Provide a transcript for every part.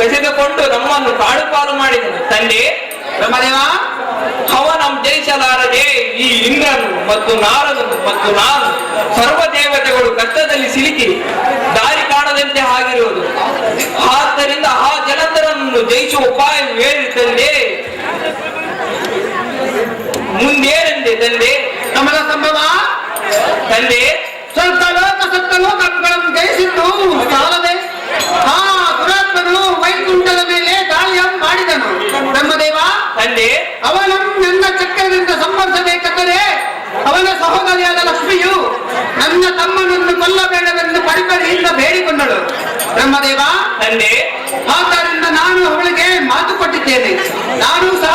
ಬೆಸೆದುಕೊಂಡು ನಮ್ಮನ್ನು ಕಾಡುಪಾಲು ಮಾಡಿದನು. ತಂದೆ ಬ್ರಹ್ಮದೇವ ಅವನಂ ಜಯಿಸಲಾರದೆ ಈ ಇಂದ್ರನು ಮತ್ತು ನಾರದನು ಮತ್ತು ನಾನು ಸರ್ವ ದೇವತೆಗಳು ಕಷ್ಟದಲ್ಲಿ ಸಿಲುಕಿ ದಾರಿ ಕಾಣದಂತೆ ಆಗಿರುವುದು. ಆದ್ದರಿಂದ ಆ ಜನತರನ್ನು ಜಯಿಸುವ ಉಪಾಯ ತಂದೆ. ಮುಂದೆ ಬಾಹುಬಲಿಯಾದ ಲಕ್ಷ್ಮಿಯು ನನ್ನ ತಮ್ಮನನ್ನು ಕೊಲ್ಲಬೇಡವೆಂದು ಪರಿಪರಿಯಿಂದ ಬೇಡಿಕೊಂಡಳು. ಬ್ರಹ್ಮದೇವ, ತಂದೆ, ಆದ್ದರಿಂದ ನಾನು ಅವಳಿಗೆ ಮಾತು ಕೊಟ್ಟಿದ್ದೇನೆ. ನಾನು ಸಹ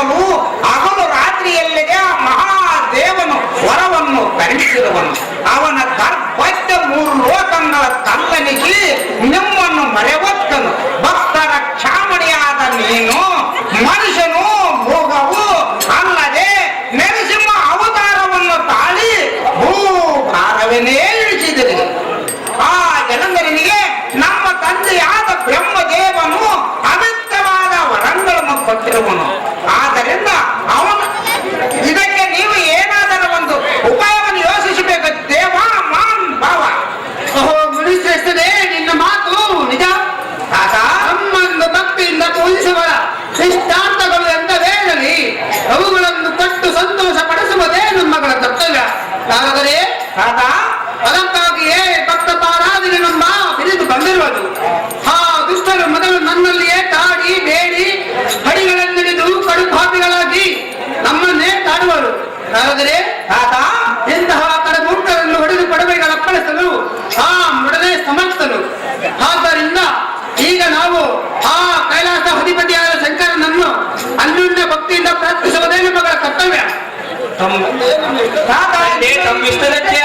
ಶಿವನು ಅವನು ರಾತ್ರಿಯಲ್ಲಿದೆ ಆ ಮಹಾದೇವನು ವರವನ್ನು ಕರುಣಿಸಿರುವನು ಅವನ ದರ್ಭತ್ಯ ಮೂರು ಲೋಕಗಳ ತಲ್ಲನಿಗೆ ನಿಮ್ಮನ್ನು ಮರೆವತ್ತನು. ಭಕ್ತರ ಕ್ಷಾಮಣಿಯಾದ ನೀನು हाँ, हाँ, हाँ